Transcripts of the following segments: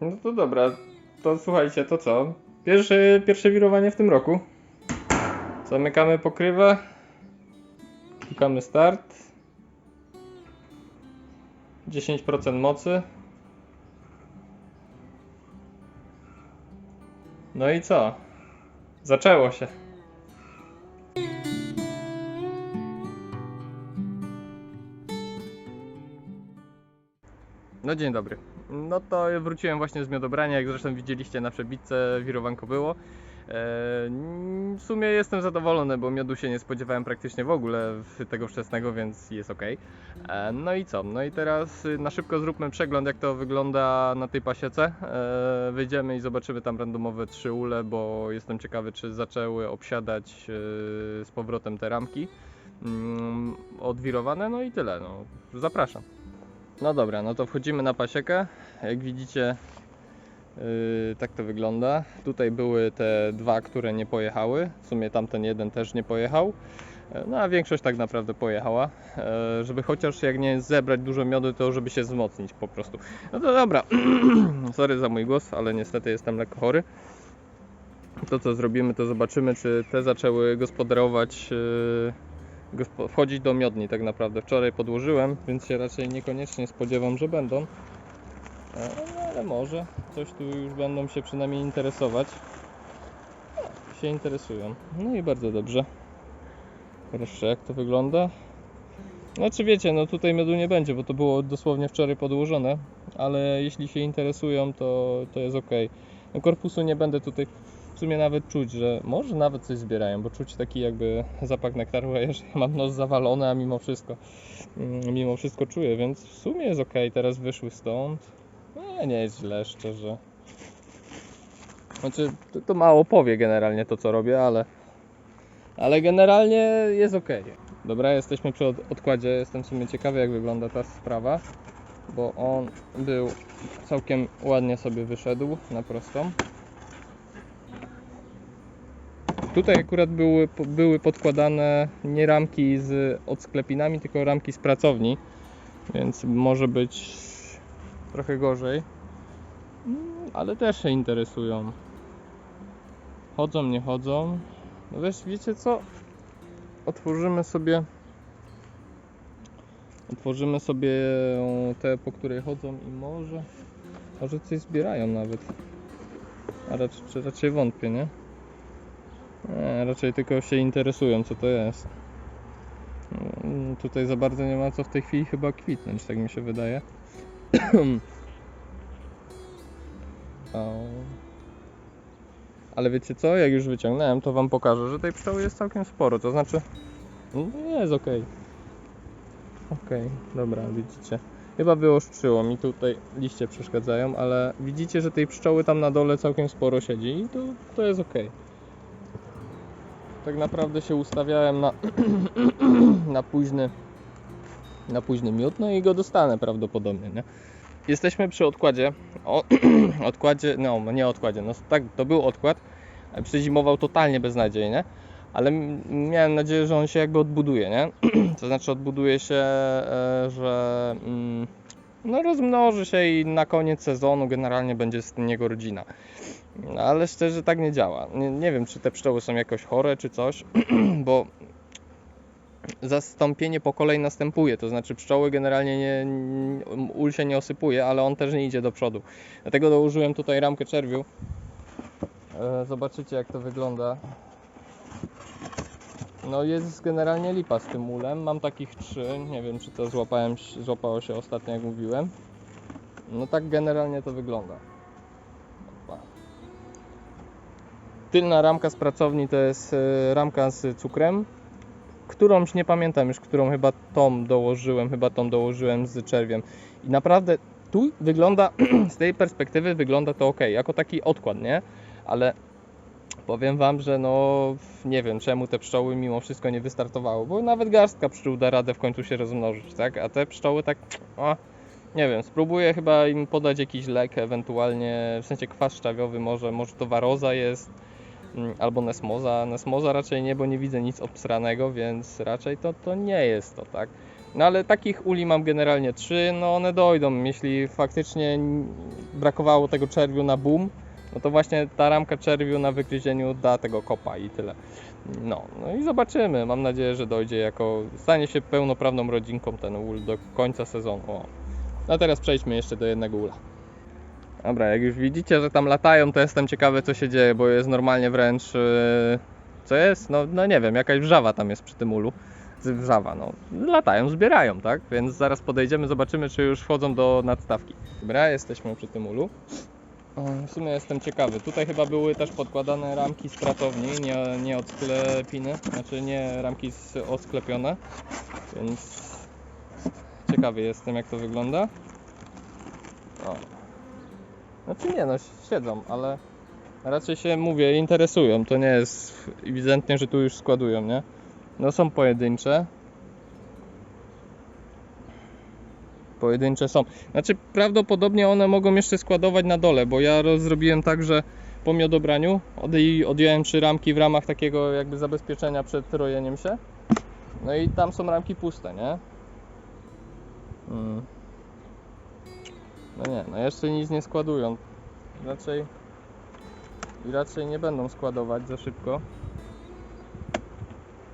No to dobra, to słuchajcie, to co? Pierwsze, pierwsze wirowanie w tym roku. Zamykamy pokrywę. Klikamy start. 10% mocy. No i co? Zaczęło się. No dzień dobry. No to wróciłem właśnie z miodobrania, jak zresztą widzieliście na przebitce, wirowanko było. E, W sumie jestem zadowolony, bo miodu się nie spodziewałem praktycznie w ogóle tego wczesnego, więc jest ok. No i co? No i teraz y, na szybko zróbmy przegląd, jak to wygląda na tej pasiece. E, Wyjdziemy i zobaczymy tam randomowe trzy ule, bo jestem ciekawy, czy zaczęły obsiadać y, z powrotem te ramki mm, odwirowane. No i tyle. No. Zapraszam. No dobra, no to wchodzimy na pasiekę. Jak widzicie, yy, tak to wygląda. Tutaj były te dwa, które nie pojechały. W sumie tamten jeden też nie pojechał. E, No a większość tak naprawdę pojechała, e, żeby chociaż jak nie zebrać dużo miodu, to żeby się wzmocnić po prostu. No to dobra, sorry za mój głos, ale niestety jestem lekko chory. To co zrobimy, to zobaczymy, czy te zaczęły gospodarować, gospo- wchodzić do miodni tak naprawdę. Wczoraj podłożyłem, więc się raczej niekoniecznie spodziewam, że będą. E, No ale może coś tu już będą się przynajmniej interesować. O, się interesują. No i bardzo dobrze. Proszę, jak to wygląda. Znaczy wiecie, no tutaj miodu nie będzie, bo to było dosłownie wczoraj podłożone, ale jeśli się interesują, to, to jest ok. No korpusu nie będę tutaj sumie nawet czuć, że może nawet coś zbierają, bo czuć taki jakby zapach nektaru, a ja mam nos zawalony, a mimo wszystko mm, mimo wszystko czuję, więc w sumie jest ok. Teraz wyszły stąd. Nie jest źle, szczerze. Znaczy, to, to mało powie generalnie to, co robię, ale ale generalnie jest ok. Dobra, jesteśmy przy od- odkładzie. Jestem w sumie ciekawy, jak wygląda ta sprawa, bo on był całkiem ładnie sobie wyszedł na prostą. Tutaj akurat były, były podkładane nie ramki z odsklepinami, tylko ramki z pracowni, więc może być trochę gorzej. Mm, Ale też się interesują. Chodzą, nie chodzą. No wiesz, wiecie co? Otworzymy sobie. Otworzymy sobie te, po której chodzą i może. Może coś zbierają nawet. A raczej, raczej wątpię, nie? Nie, raczej tylko się interesują, co to jest. Mm, Tutaj za bardzo nie ma co w tej chwili chyba kwitnąć, tak mi się wydaje. Ale wiecie co, jak już wyciągnąłem, to wam pokażę, że tej pszczoły jest całkiem sporo, to znaczy no, jest ok. Ok, dobra, widzicie. Chyba wyostrzyło mi tutaj liście przeszkadzają, ale widzicie, że tej pszczoły tam na dole całkiem sporo siedzi i to, to jest ok. Tak naprawdę się ustawiałem na, na późny na późny miód, no i go dostanę prawdopodobnie, nie? Jesteśmy przy odkładzie. O, odkładzie, no nie odkładzie, no tak, to był odkład. ale Przezimował totalnie beznadziejnie, ale miałem nadzieję, że on się jakby odbuduje, nie? To znaczy odbuduje się, e, że mm, no rozmnoży się i na koniec sezonu generalnie będzie z niego rodzina. No, ale szczerze tak nie działa. Nie, nie wiem, czy te pszczoły są jakoś chore, czy coś, bo zastąpienie po kolei następuje, to znaczy pszczoły generalnie nie, ul się nie osypuje, ale on też nie idzie do przodu. Dlatego dołożyłem tutaj ramkę czerwiu. E, Zobaczycie jak to wygląda. No jest generalnie lipa z tym ulem. Mam takich trzy. Nie wiem czy to złapałem, złapało się ostatnio jak mówiłem. No tak generalnie to wygląda. Tylna ramka z pracowni to jest e, ramka z cukrem którąś nie pamiętam już, którą chyba tą dołożyłem, chyba tą dołożyłem z czerwiem. I naprawdę tu wygląda, z tej perspektywy wygląda to ok, jako taki odkład, nie? Ale powiem Wam, że no nie wiem czemu te pszczoły mimo wszystko nie wystartowały, bo nawet garstka pszczół da radę w końcu się rozmnożyć, tak? A te pszczoły tak, o, nie wiem, spróbuję chyba im podać jakiś lek, ewentualnie w sensie kwas szczawiowy, może, może to waroza jest, albo Nesmoza. Nesmoza raczej nie, bo nie widzę nic obsranego, więc raczej to, to nie jest to, tak? No ale takich uli mam generalnie trzy, no one dojdą. Jeśli faktycznie brakowało tego czerwiu na boom, no to właśnie ta ramka czerwiu na wygryzieniu da tego kopa i tyle. No, no i zobaczymy. Mam nadzieję, że dojdzie jako. stanie się pełnoprawną rodzinką ten ul do końca sezonu. O. No teraz przejdźmy jeszcze do jednego ula. Dobra, jak już widzicie, że tam latają, to jestem ciekawy, co się dzieje, bo jest normalnie wręcz. Yy, co jest? No, no nie wiem, jakaś wrzawa tam jest przy tym ulu. Wrzawa, no. Latają, zbierają, tak? Więc zaraz podejdziemy, zobaczymy, czy już wchodzą do nadstawki. Dobra, jesteśmy przy tym ulu. W sumie jestem ciekawy. Tutaj chyba były też podkładane ramki z pracowni, nie, nie od sklepiny, znaczy nie ramki z, więc ciekawy jestem jak to wygląda. O. Znaczy nie no, siedzą, ale raczej się, mówię, interesują. To nie jest ewidentnie, że tu już składują, nie? No są pojedyncze. Pojedyncze są. Znaczy prawdopodobnie one mogą jeszcze składować na dole, bo ja zrobiłem tak, że po miodobraniu odj- odjąłem trzy ramki w ramach takiego jakby zabezpieczenia przed rojeniem się. No i tam są ramki puste, nie? Mm. No nie, no jeszcze nic nie składują. Raczej i raczej nie będą składować za szybko.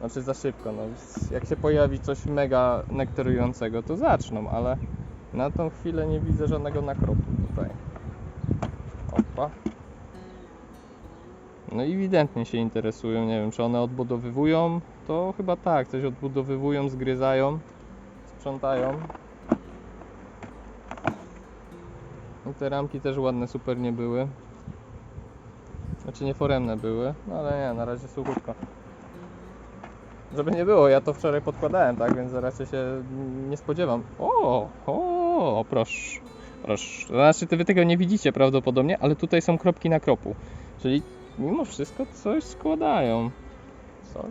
Znaczy za szybko, no jak się pojawi coś mega nektarującego, to zaczną, ale na tą chwilę nie widzę żadnego nakropu tutaj. Opa. No i ewidentnie się interesują, nie wiem czy one odbudowywują, to chyba tak, coś odbudowywują, zgryzają, sprzątają. I te ramki też ładne, super nie były. Znaczy nie foremne były, no ale nie, na razie suchutko. Żeby nie było, ja to wczoraj podkładałem, tak, więc raczej się nie spodziewam. O, o, proszę, proszę. Znaczy, wy tego nie widzicie prawdopodobnie, ale tutaj są kropki na kropu. Czyli mimo wszystko coś składają. Coś,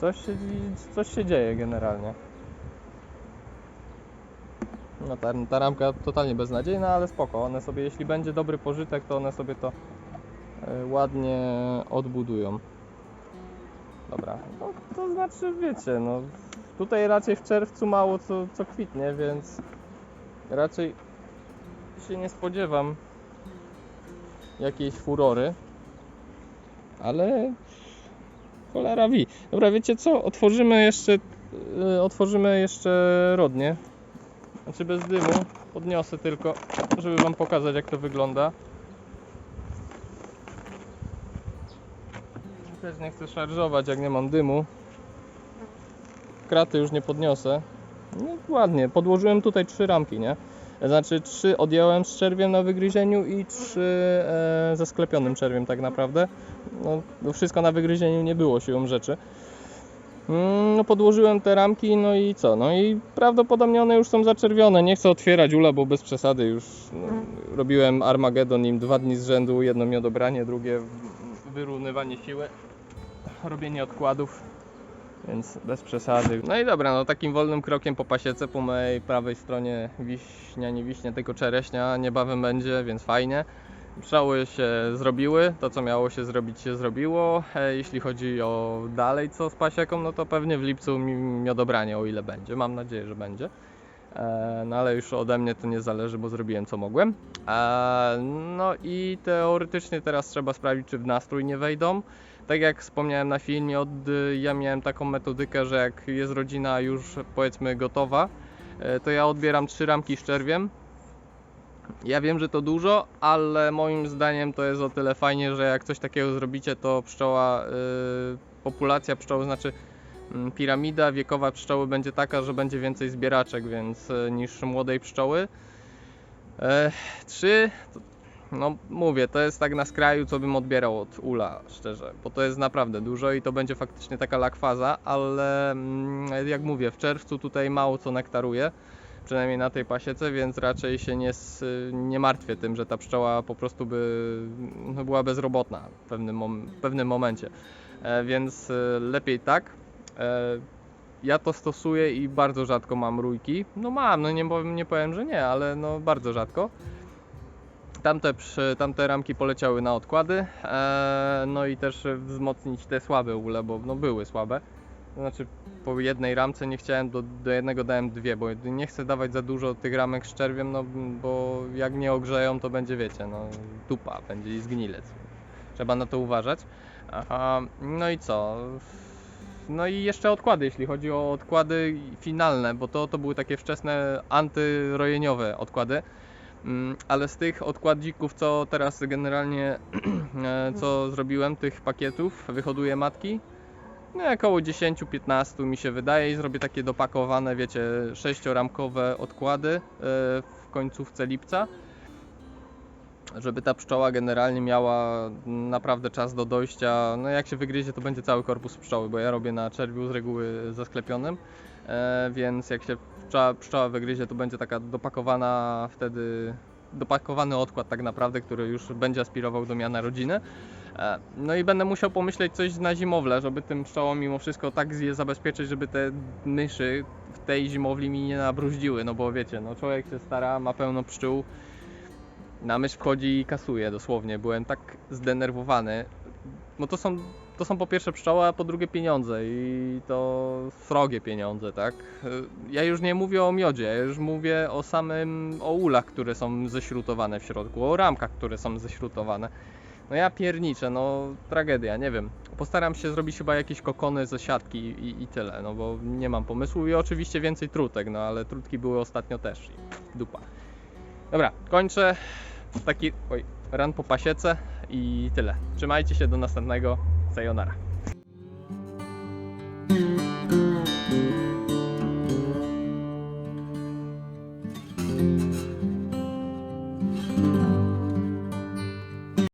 coś, się, coś się dzieje generalnie. No ta, ta ramka totalnie beznadziejna, ale spoko. One sobie, jeśli będzie dobry pożytek, to one sobie to e, ładnie odbudują. Dobra, no to znaczy wiecie, no tutaj raczej w czerwcu mało co, co kwitnie, więc raczej się nie spodziewam jakiejś furory, ale cholera wi. Dobra, wiecie co, otworzymy jeszcze, yy, otworzymy jeszcze rodnie, znaczy bez dymu, podniosę tylko, żeby wam pokazać jak to wygląda. Też nie chcę szarżować, jak nie mam dymu. Kraty już nie podniosę. No ładnie, podłożyłem tutaj trzy ramki, nie? Znaczy trzy odjąłem z czerwiem na wygryzieniu i trzy e, ze sklepionym czerwiem tak naprawdę. No, wszystko na wygryzieniu nie było siłą rzeczy. Mm, No podłożyłem te ramki, no i co? No i prawdopodobnie one już są zaczerwione. Nie chcę otwierać ula, bo bez przesady już no, robiłem Armagedon im dwa dni z rzędu. Jedno miodobranie, drugie wyrównywanie siły, robienie odkładów, więc bez przesady. No i dobra, no takim wolnym krokiem po pasiece po mojej prawej stronie wiśnia, nie wiśnia, tylko czereśnia niebawem będzie, więc fajnie. Pszczoły się zrobiły, to co miało się zrobić się zrobiło. E, Jeśli chodzi o dalej co z pasieką, no to pewnie w lipcu mi- miodobranie o ile będzie. Mam nadzieję, że będzie. E, No ale już ode mnie to nie zależy, bo zrobiłem co mogłem. E, No i teoretycznie teraz trzeba sprawdzić, czy w nastrój nie wejdą. Tak jak wspomniałem na filmie, od, ja miałem taką metodykę, że jak jest rodzina już powiedzmy gotowa, to ja odbieram trzy ramki z czerwiem. Ja wiem, że to dużo, ale moim zdaniem to jest o tyle fajnie, że jak coś takiego zrobicie, to pszczoła, y, populacja pszczoły, znaczy mm, piramida wiekowa pszczoły będzie taka, że będzie więcej zbieraczek, więc y, niż młodej pszczoły. E, trzy, to, no mówię, to jest tak na skraju, co bym odbierał od ula, szczerze, bo to jest naprawdę dużo i to będzie faktycznie taka lakwaza, ale mm, jak mówię, w czerwcu tutaj mało co nektaruje przynajmniej na tej pasiece, więc raczej się nie, nie martwię tym, że ta pszczoła po prostu by no, była bezrobotna w pewnym, mom- w pewnym momencie. E, więc e, lepiej tak. E, ja to stosuję i bardzo rzadko mam rójki. No mam, no nie powiem, nie powiem, że nie, ale no bardzo rzadko. Tamte, tamte ramki poleciały na odkłady, e, no i też wzmocnić te słabe ule, bo no były słabe. Znaczy po jednej ramce nie chciałem, do, do jednego dałem dwie, bo nie chcę dawać za dużo tych ramek z czerwiem, no bo jak nie ogrzeją, to będzie, wiecie, no dupa, będzie i zgnilec. Trzeba na to uważać. Aha, no i co? No i jeszcze odkłady, jeśli chodzi o odkłady finalne, bo to, to były takie wczesne antyrojeniowe odkłady. Mm, Ale z tych odkładzików, co teraz generalnie e, co zrobiłem, tych pakietów, wyhoduję matki, no około 10-15 mi się wydaje i zrobię takie dopakowane, wiecie, sześcioramkowe odkłady e, w końcówce lipca żeby ta pszczoła generalnie miała naprawdę czas do dojścia. No jak się wygryzie, to będzie cały korpus pszczoły, bo ja robię na czerwiu z reguły zasklepionym, e, więc jak się pszczoła, pszczoła wygryzie, to będzie taka dopakowana wtedy dopakowany odkład tak naprawdę, który już będzie aspirował do miana rodziny. E, No i będę musiał pomyśleć coś na zimowle, żeby tym pszczołom mimo wszystko tak je zabezpieczyć, żeby te myszy w tej zimowli mi nie nabruździły, no bo wiecie, no człowiek się stara, ma pełno pszczół, na mysz wchodzi i kasuje dosłownie. Byłem tak zdenerwowany. No to są, to są po pierwsze pszczoły, a po drugie pieniądze i to srogie pieniądze, tak? Ja już nie mówię o miodzie, ja już mówię o samym, o ulach, które są ześrutowane w środku, o ramkach, które są ześrutowane. No ja pierniczę, no tragedia, nie wiem. Postaram się zrobić chyba jakieś kokony ze siatki i, i tyle, no bo nie mam pomysłu i oczywiście więcej trutek, no ale trutki były ostatnio też i dupa. Dobra, kończę. Taki oj, ran po pasiece i tyle. Trzymajcie się do następnego. Sayonara.